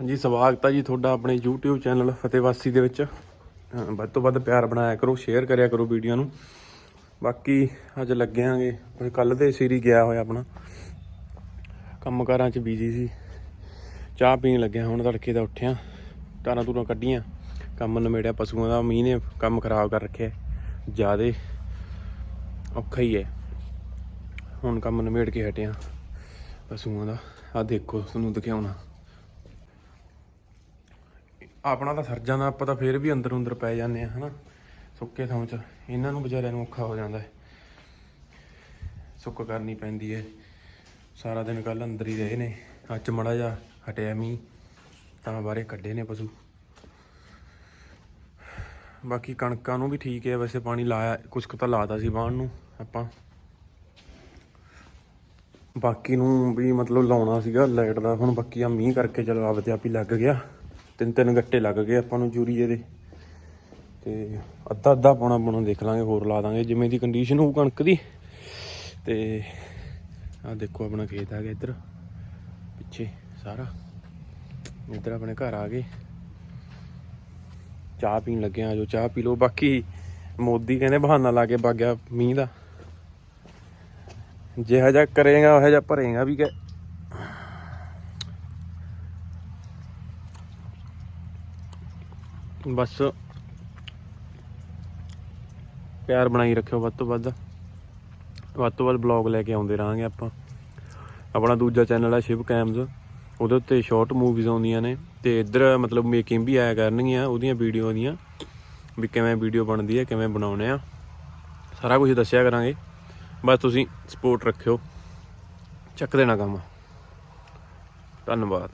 ਹਾਂਜੀ, ਸਵਾਗਤ ਹੈ ਜੀ ਤੁਹਾਡਾ ਆਪਣੇ YouTube ਚੈਨਲ ਫਤਿਹਵਾਸੀ ਦੇ ਵਿੱਚ। ਵੱਧ ਤੋਂ ਵੱਧ ਪਿਆਰ ਬਣਾਇਆ ਕਰੋ ਸ਼ੇਅਰ ਕਰਿਆ ਕਰੋ ਵੀਡੀਓ ਨੂੰ। ਬਾਕੀ ਅੱਜ ਲੱਗੇ ਆਂਗੇ ਕੱਲ ਦੇ ਸੀਰੀ ਗਿਆ ਹੋਇਆ ਆਪਣਾ। ਕੰਮਕਾਰਾਂ 'ਚ ਬਿਜ਼ੀ ਸੀ। ਚਾਹ ਪੀਣ ਲੱਗਿਆ, ਹੁਣ ਤੜਕੇ ਦਾ ਉੱਠਿਆ। ਤਾਰਾਂ ਤੂਰਾਂ ਕੱਢੀਆਂ। ਕੰਮ ਨਮੇੜਿਆ ਪਸ਼ੂਆਂ ਦਾ, ਮੀਂਹ ਨੇ ਕੰਮ ਖਰਾਬ ਕਰ ਰੱਖਿਆ। ਜਿਆਦੇ ਔਖਾ ਹੀ ਹੈ। ਹੁਣ ਕੰਮ ਨਮੇੜ ਕੇ ਹਟਿਆ ਪਸ਼ੂਆਂ ਦਾ। ਆ ਦੇਖੋ, ਤੁਹਾਨੂੰ ਦਿਖਾਉਣਾ। ਆਪਣਾ ਤਾਂ ਸਰ ਜਾਂਦਾ ਆਪਾਂ ਤਾਂ ਫੇਰ ਵੀ ਅੰਦਰ ਅੰਦਰ ਪੈ ਜਾਂਦੇ ਆ, ਹਨਾ? ਸੁੱਕੇ ਥਾਂ 'ਚ। ਇਹਨਾਂ ਨੂੰ ਵਿਚਾਰਿਆਂ ਨੂੰ ਔਖਾ ਹੋ ਜਾਂਦਾ ਹੈ। ਸੁੱਕ ਕਰਨੀ ਪੈਂਦੀ ਹੈ। ਸਾਰਾ ਦਿਨ ਕੱਲ ਅੰਦਰ ਹੀ ਰਹੇ ਨੇ। ਅੱਜ ਮੜਾ ਜਾ ਹਟਿਆ ਮੀਂਹ, ਤਾਂ ਬਾਰੇ ਕੱਢੇ ਨੇ ਪਸ਼ੂ। ਬਾਕੀ ਕਣਕਾਂ ਨੂੰ ਵੀ ਠੀਕ ਹੈ। ਵੈਸੇ ਪਾਣੀ ਲਾਇਆ, ਕੁਛ ਕੁ ਤਾਂ ਲਾਤਾ ਸੀ ਬਾਣ ਨੂੰ ਆਪਾਂ। ਬਾਕੀ ਨੂੰ ਵੀ ਮਤਲਬ ਲਾਉਣਾ ਸੀਗਾ, ਲਾਈਟ ਦਾ। ਹੁਣ ਬਾਕੀ ਆ ਮੀਂਹ ਕਰਕੇ ਚਲੋ ਆਪਦੇ ਆਪ ਹੀ ਲੱਗ ਗਿਆ। ਤਿੰਨ ਤਿੰਨ ਗੱਟੇ ਲੱਗ ਗਏ ਆਪਾਂ ਨੂੰ ਯੂਰੀਏ ਦੇ ਤੇ ਅੱਧਾ ਅੱਧਾ ਪਾਉਣਾ ਪਾਉਣਾ ਦੇਖ ਲਾਂਗੇ, ਹੋਰ ਲਾ ਦਾਂਗੇ, ਜਿਵੇਂ ਦੀ ਕੰਡੀਸ਼ਨ ਹੋਊ ਕਣਕ ਦੀ। ਤੇ ਆ ਦੇਖੋ ਆਪਣਾ ਖੇਤ ਆ ਗਿਆ ਇੱਧਰ, ਪਿੱਛੇ ਸਾਰਾ। ਇੱਧਰ ਆਪਣੇ ਘਰ ਆ ਗਏ। ਚਾਹ ਪੀਣ ਲੱਗੇ ਆ ਜੋ ਚਾਹ ਪੀ ਲਓ। ਬਾਕੀ ਮੋਦੀ ਕਹਿੰਦੇ ਬਹਾਨਾ ਲਾ ਕੇ ਵਗ ਗਿਆ ਮੀਂਹ ਦਾ। ਜਿਹਾ ਜਿਹਾ ਕਰੇਗਾ, ਉਹ ਜਿਹਾ ਭਰੇਗਾ ਵੀ ਕਿ ਬਸ। ਪਿਆਰ ਬਣਾਈ ਰੱਖਿਓ ਵੱਧ ਤੋਂ ਵੱਧ। ਵੱਧ ਤੋਂ ਵੱਧ ਬਲੌਗ ਲੈ ਕੇ ਆਉਂਦੇ ਰਹਾਂਗੇ ਆਪਾਂ। ਆਪਣਾ ਦੂਜਾ ਚੈਨਲ ਹੈ ਸ਼ਿਵ ਕੈਮਸ ਉਹਦੇ ਉੱਤੇ ਸ਼ਾਰਟ ਮੂਵੀਜ਼ ਆਉਂਦੀਆਂ ਨੇ ਤੇ ਇੱਧਰ ਮਤਲਬ ਮੇਕਿੰਗ ਵੀ ਆਇਆ ਕਰਨਗੀਆਂ ਉਹਦੀਆਂ ਵੀਡੀਓ ਦੀਆਂ। ਵੀ ਕਿਵੇਂ ਵੀਡੀਓ ਬਣਦੀ ਹੈ, ਕਿਵੇਂ ਬਣਾਉਣੇ ਆ। ਸਾਰਾ ਕੁਝ ਦੱਸਿਆ ਕਰਾਂਗੇ। ਬਸ ਤੁਸੀਂ ਸਪੋਰਟ ਰੱਖਿਓ। ਚੱਕ ਦੇਣਾ ਕੰਮ। ਧੰਨਵਾਦ।